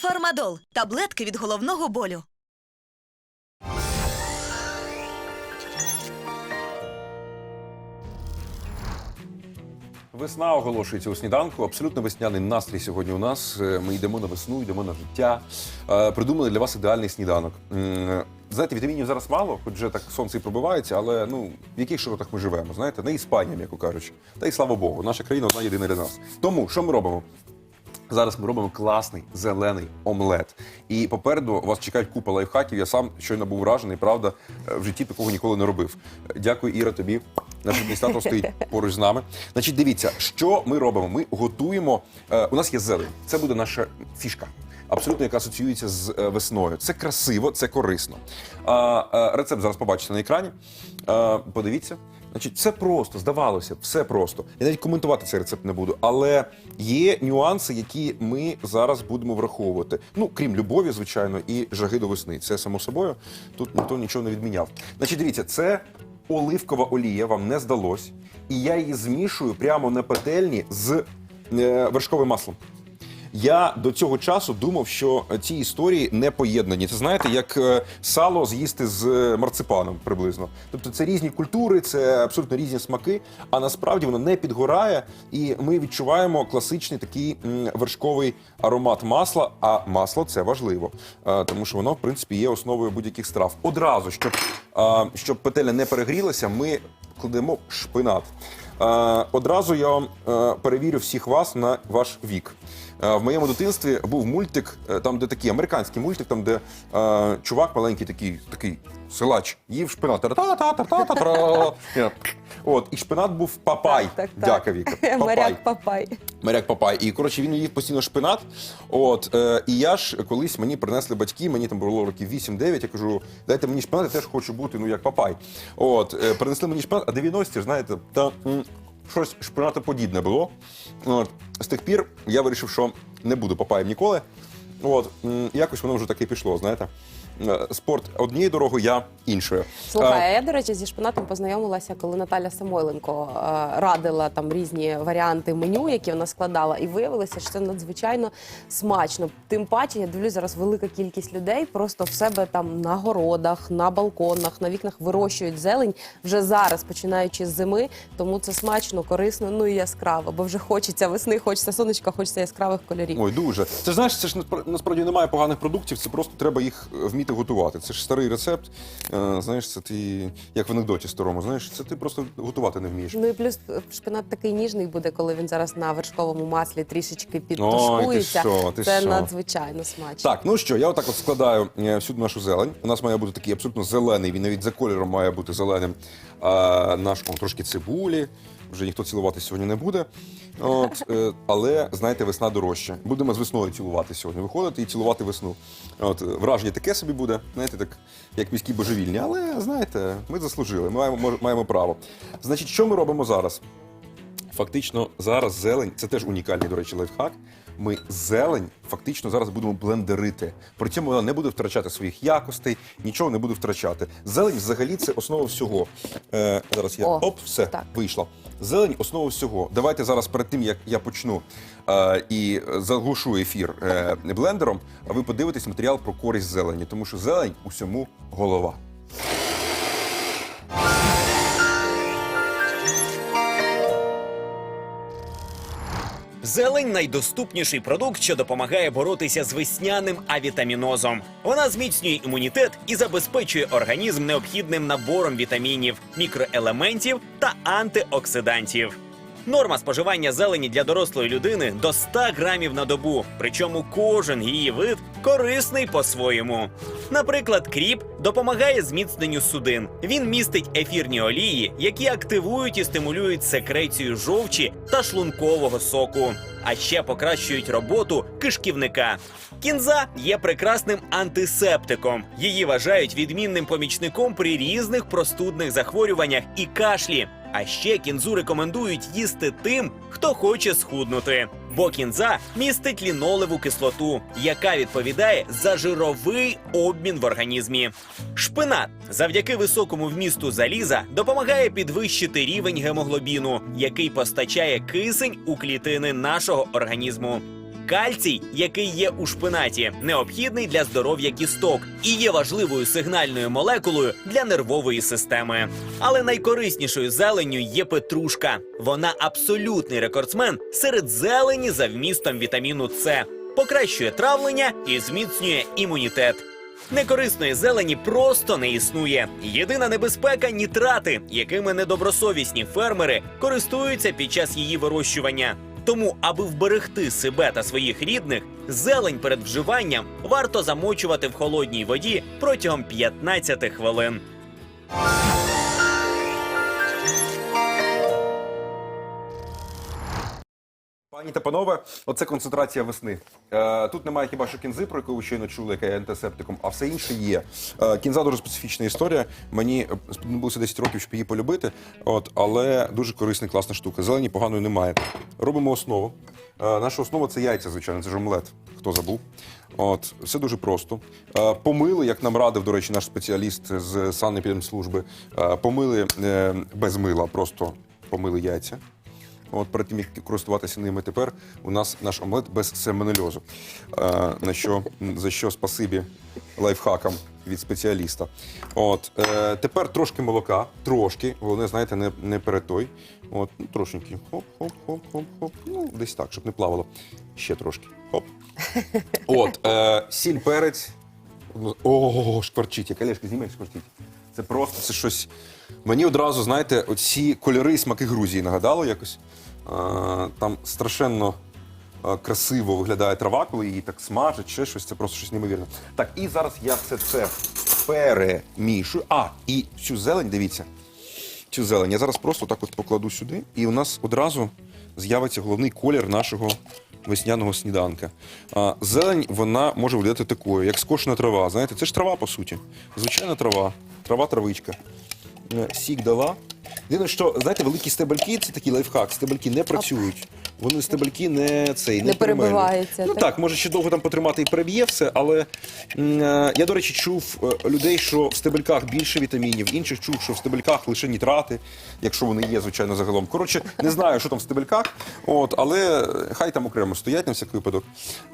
Фармадол таблетки від головного болю. Весна оголошується у сніданку. Абсолютно весняний настрій сьогодні у нас. Е, Ми йдемо на весну, йдемо на життя. Е, Придумали для вас ідеальний сніданок. Знаєте, вітамінів зараз мало, хоч вже так сонце і пробивається, але ну в яких широтах ми живемо? Знаєте, не Іспанія, м'яко кажучи. Та й слава Богу, наша країна одна єдина для нас. Тому що ми робимо? Зараз ми робимо класний зелений омлет. І попереду вас чекають купа лайфхаків. Я сам щойно був вражений, правда, е, в житті такого ніколи не робив. Е, Дякую, Іра, тобі. Наш адміністратор стоїть поруч з нами. Значить, дивіться, що ми робимо. Ми готуємо. е, У нас є зелень. Це буде наша фішка. Абсолютно, яка асоціюється з е, весною. Це красиво, це корисно. А, е, рецепт зараз побачите на екрані. А, подивіться. Значить, це просто, здавалося, все просто. Я навіть коментувати цей рецепт не буду, але є нюанси, які ми зараз будемо враховувати. Ну, крім любові, звичайно, і жаги до весни. Це само собою. Тут ніхто нічого не відміняв. Значить, дивіться, це оливкова олія, вам не здалось. І я її змішую прямо на петельні з е, вершковим маслом. Я до цього часу думав, що ці історії не поєднані. Це знаєте, як е, сало з'їсти з е, марципаном приблизно. Тобто це різні культури, це абсолютно різні смаки, а насправді воно не підгорає, і ми відчуваємо класичний такий вершковий аромат масла. А масло це важливо, е, тому що воно, в принципі, є основою будь-яких страв. Одразу, щоб, щоб петеля не перегрілася, ми кладемо шпинат. Одразу я вам перевірю всіх вас на ваш вік. В моєму дитинстві був мультик, е, там, де такий американський мультик, там, де е, чувак маленький такий, такий силач, їв шпинат. От, і шпинат був папай. Так, так, так. Дяка, Віка. Папай. Моряк Папай. Моряк Папай. І коротше він їв постійно шпинат. От е, і я ж колись мені принесли батьки, мені там було років 8-9, Я кажу, дайте мені шпинат, я теж хочу бути, ну як Папай. От е, принесли мені шпинат, а 90-ті, знаєте, та щось шпинатоподібне було. От з тих пір я вирішив, що не буду Папаєм ніколи. От якось воно вже таке пішло. Знаєте, Е, спорт однією дорогою, я іншою. Слухай, А, а я, до речі, зі шпинатом познайомилася, коли Наталя Самойленко е, радила там різні варіанти меню, які вона складала, і виявилося, що це надзвичайно смачно. Тим паче, я дивлюсь, зараз велика кількість людей просто в себе там на городах, на балконах, на вікнах вирощують зелень вже зараз, починаючи з зими. Тому це смачно, корисно, ну і яскраво, бо вже хочеться весни, хочеться сонечка, хочеться яскравих кольорів. Ой, дуже. Це ж знаєш, це ж насправді немає поганих продуктів, це просто треба їх е, вміти готувати. Це ж старий рецепт. Е, знаєш, це ти як в анекдоті старому. Знаєш, це ти просто готувати не вмієш. Ну і плюс е, шпинат такий ніжний буде, коли він зараз на вершковому маслі трішечки Ой, підтушкується. ти що, ти Це що. надзвичайно смачно. Так, ну що, я отак от складаю всю нашу зелень. У нас має бути такий абсолютно зелений, він навіть за кольором має бути зеленим. А, наш о, трошки цибулі. Вже ніхто цілувати сьогодні не буде. От, е, але знаєте, весна дорожча. Будемо з весною цілувати сьогодні. Виходити і цілувати весну. От враження таке собі буде, знаєте, так як міські божевільні. Але знаєте, ми заслужили, ми маємо, маємо право. Значить, що ми робимо зараз? Фактично зараз зелень це теж унікальний, до речі, лайфхак. Ми зелень фактично зараз будемо блендерити. При цьому вона не буде втрачати своїх якостей, нічого не буде втрачати. Зелень взагалі це основа всього. Е, зараз я О, оп, все так. вийшло. Зелень основа всього. Давайте зараз перед тим як я почну е, і заглушу ефір е, блендером, ви подивитесь матеріал про користь зелені, тому що зелень усьому голова. Зелень найдоступніший продукт, що допомагає боротися з весняним авітамінозом. Вона зміцнює імунітет і забезпечує організм необхідним набором вітамінів, мікроелементів та антиоксидантів. Норма споживання зелені для дорослої людини до 100 грамів на добу, причому кожен її вид корисний по-своєму. Наприклад, кріп допомагає зміцненню судин. Він містить ефірні олії, які активують і стимулюють секрецію жовчі та шлункового соку, а ще покращують роботу кишківника. Кінза є прекрасним антисептиком. Її вважають відмінним помічником при різних простудних захворюваннях і кашлі. А ще кінзу рекомендують їсти тим, хто хоче схуднути. Бо кінза містить лінолеву кислоту, яка відповідає за жировий обмін в організмі. Шпинат завдяки високому вмісту заліза допомагає підвищити рівень гемоглобіну, який постачає кисень у клітини нашого організму. Кальцій, який є у шпинаті, необхідний для здоров'я кісток і є важливою сигнальною молекулою для нервової системи. Але найкориснішою зеленню є петрушка. Вона абсолютний рекордсмен серед зелені за вмістом вітаміну С, покращує травлення і зміцнює імунітет. Некорисної зелені просто не існує. Єдина небезпека нітрати, якими недобросовісні фермери користуються під час її вирощування. Тому, аби вберегти себе та своїх рідних, зелень перед вживанням варто замочувати в холодній воді протягом 15 хвилин. Пані та панове, оце концентрація весни. Е, тут немає хіба що кінзи, про яку ви щойно чули, яка є антисептиком, а все інше є. Е, кінза дуже специфічна історія. Мені е, сподобалося 10 років, щоб її полюбити. От, але дуже корисна, класна штука. Зелені поганої немає. Робимо основу. Е, наша основа це яйця, звичайно, це ж омлет. Хто забув? От, все дуже просто. Е, помили, як нам радив, до речі, наш спеціаліст з санепідемслужби, е, помили е, без мила, просто помили яйця. От перед тим як користуватися ними тепер, у нас наш омлет без сальмонельозу. Е, на що за що спасибі лайфхакам від спеціаліста. От е, тепер трошки молока, трошки, головне, знаєте, не, не перетой. От, ну, трошеньки. Хоп, хоп, хоп, хоп, хоп. Ну, десь так, щоб не плавало. Ще трошки. Хоп. От, е, сіль, перець. О, шкварчить, як Олешка, знімай шкварчить. Це просто це щось. Мені одразу, знаєте, оці кольори і смаки Грузії нагадало якось. Там страшенно красиво виглядає трава, коли її так смажать, ще щось, це просто щось неймовірне. Так, і зараз я все це перемішую. А, і цю зелень, дивіться, цю зелень я зараз просто так от покладу сюди, і у нас одразу з'явиться головний колір нашого весняного сніданка. А, зелень вона може виглядати такою, як скошена трава. Знаєте, це ж трава, по суті. Звичайна трава, трава-травичка. Е, Сік дала. Єдине, що, знаєте, великі стебельки це такий лайфхак. Стебельки не працюють. Вони стебельки не цей Не перемелюють. перебиваються, Ну так? так, може ще довго там потримати і переб'є все, але м, е, я, до речі, чув е, людей, що в стебельках більше вітамінів, інших чув, що в стебельках лише нітрати, якщо вони є, звичайно, загалом. Коротше, не знаю, що там в стебельках, от, але хай там окремо стоять на всяк випадок.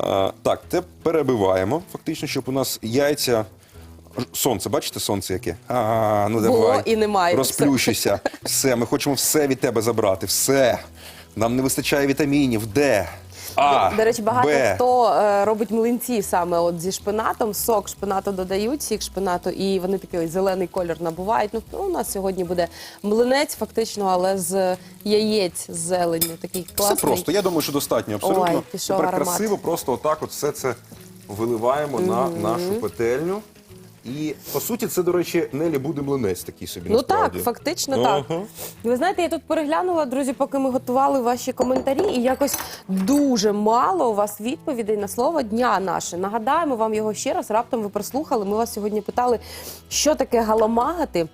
Е, так, те перебиваємо, фактично, щоб у нас яйця. Сонце, бачите, сонце яке? А, ну Було давай. і немає. Розплющуйся. Все, ми хочемо все від тебе забрати. Все. Нам не вистачає вітамінів. Де? А, До речі, багато Б. хто е, робить млинці саме от зі шпинатом. Сок шпинату додають, сік шпинату, і вони такий зелений колір набувають. Ну, у нас сьогодні буде млинець, фактично, але з яєць з зеленню. Такий класний. Все просто. Я думаю, що достатньо абсолютно. Ой, пішов Тепер аромат. красиво, просто отак от все це виливаємо на нашу петельню. І по суті, це, до речі, Нелі буде млинець такий собі. Ну насправді. так, фактично Ага. так. Ви знаєте, я тут переглянула, друзі, поки ми готували ваші коментарі, і якось дуже мало у вас відповідей на слово дня наше. Нагадаємо вам його ще раз. Раптом ви прослухали. Ми вас сьогодні питали, що таке галамагати.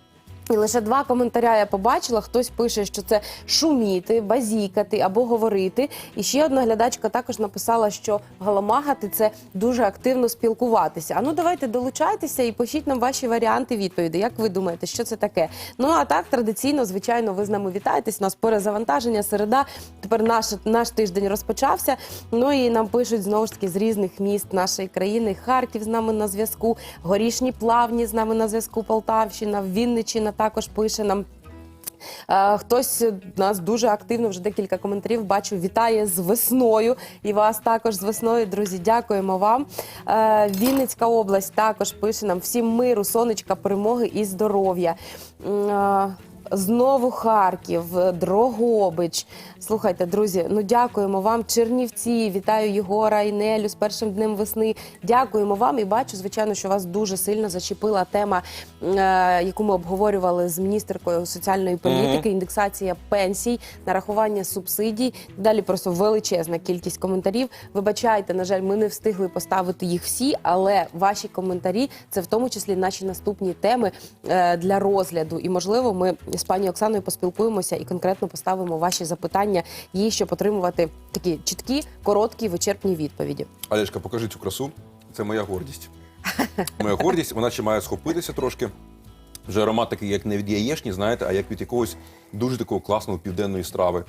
І лише два коментаря я побачила. Хтось пише, що це шуміти, базікати або говорити. І ще одна глядачка також написала, що галамагати це дуже активно спілкуватися. А ну давайте долучайтеся і пишіть нам ваші варіанти відповіді. Як ви думаєте, що це таке? Ну а так традиційно, звичайно, ви з нами вітаєтесь. У нас перезавантаження, середа. Тепер наш наш тиждень розпочався. Ну і нам пишуть знову ж таки з різних міст нашої країни. Харків з нами на зв'язку, горішні плавні з нами на зв'язку. Полтавщина, Вінниччина також пише нам. Е, Хтось нас дуже активно, вже декілька коментарів бачу, вітає з весною. І вас також з весною, друзі. Дякуємо вам. Е, Вінницька область також пише нам всім миру, сонечка, перемоги і здоров'я. Знову Харків, Дрогобич. Слухайте, друзі, ну дякуємо вам. Чернівці, вітаю Єгора і Нелю з першим днем весни. Дякуємо вам і бачу, звичайно, що вас дуже сильно зачепила тема, е, яку ми обговорювали з міністеркою соціальної політики, індексація пенсій, нарахування субсидій. Далі просто величезна кількість коментарів. Вибачайте, на жаль, ми не встигли поставити їх всі, але ваші коментарі це в тому числі наші наступні теми е, для розгляду. І можливо, ми пані Оксаною поспілкуємося і конкретно поставимо ваші запитання їй, щоб отримувати такі чіткі, короткі, вичерпні відповіді. Олешка, покажи цю красу. Це моя гордість. Моя гордість, вона ще має схопитися трошки. Вже аромат такий, як не від яєшні, знаєте, а як від якогось дуже такого класного південної страви.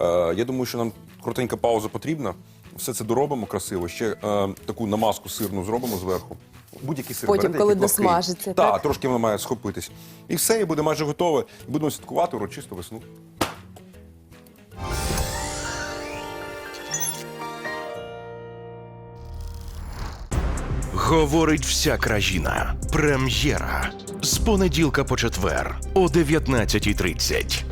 Е, я думаю, що нам коротенька пауза потрібна. Все це доробимо красиво. Ще е, таку намазку сирну зробимо зверху. Будь-який сир. Потім, берете, коли який досмажиться, Та, так? трошки воно має схопитись. І все, і буде майже готове. Будемо святкувати урочисту весну. Говорить вся країна. Прем'єра з понеділка по четвер о 19.30.